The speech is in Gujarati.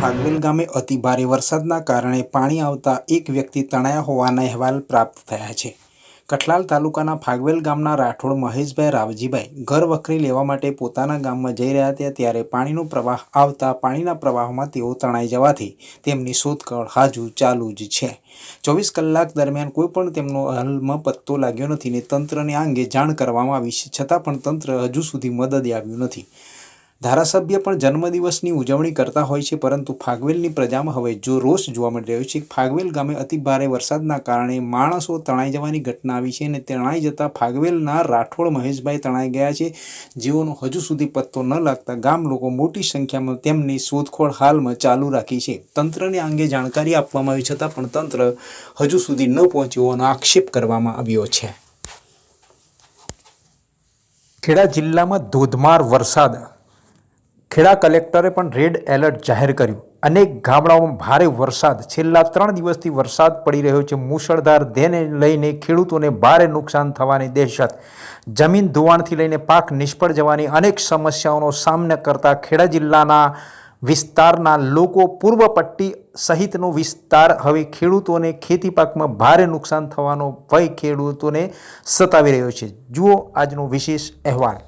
ફાગવેલ ગામે અતિ ભારે વરસાદના કારણે પાણી આવતા એક વ્યક્તિ તણાયા હોવાના અહેવાલ પ્રાપ્ત થયા છે. કઠલાલ તાલુકાના ફાગવેલ ગામના રાઠોડ મહેશભાઈ રાવજીભાઈ ઘર વખરી લેવા માટે પોતાના ગામમાં જઈ રહ્યા હતા ત્યારે પાણીનો પ્રવાહ આવતા પાણીના પ્રવાહમાં તેઓ તણાઈ જવાથી તેમની શોધખોળ હાજુ ચાલુ જ છે. ચોવીસ કલાક દરમિયાન કોઈ પણ તેમનો હાલમાં પત્તો લાગ્યો નથી ને તંત્રને આ અંગે જાણ કરવામાં આવી છે. છતાં પણ તંત્ર હજુ સુધી મદદે આવ્યું નથી. ધારાસભ્ય પણ જન્મદિવસની ઉજવણી કરતા હોય છે, પરંતુ ફાગવેલની પ્રજામાં હવે જો રોષ જોવા મળી રહ્યો છે, ફાગવેલ ગામે અતિ ભારે વરસાદના કારણે માણસો તણાઈ જવાની ઘટના આવી છે અને તણાઈ જતાં ફાગવેલના રાઠોડ મહેશભાઈ તણાઈ ગયા છે. જેઓનો હજુ સુધી પત્તો ન લાગતા ગામ લોકો મોટી સંખ્યામાં તેમની શોધખોળ હાલમાં ચાલુ રાખી છે. તંત્રને અંગે જાણકારી આપવામાં આવી છતાં પણ તંત્ર હજુ સુધી ન પહોંચ્યું હોવાનો આક્ષેપ કરવામાં આવ્યો છે. ખેડા જિલ્લામાં ધોધમાર વરસાદ ખેડા કલેક્ટરે પણ રેડ એલર્ટ જાહેર કર્યું. અનેક ગામડાઓમાં ભારે વરસાદ. છેલ્લા ત્રણ દિવસથી વરસાદ પડી રહ્યો છે. મુશળધાર દેને લઈને ખેડૂતોને ભારે નુકસાન થવાની દહેશત. જમીન ધોવાણથી લઈને પાક નિષ્ફળ જવાની અનેક સમસ્યાઓનો સામનો કરતા ખેડા જિલ્લાના વિસ્તારના લોકો પૂર્વ પટ્ટી સહિતનો વિસ્તાર હવે ખેડૂતોને ખેતી પાકમાં ભારે નુકસાન થવાનો ભય ખેડૂતોને સતાવી રહ્યો છે. જુઓ આજનો વિશેષ અહેવાલ.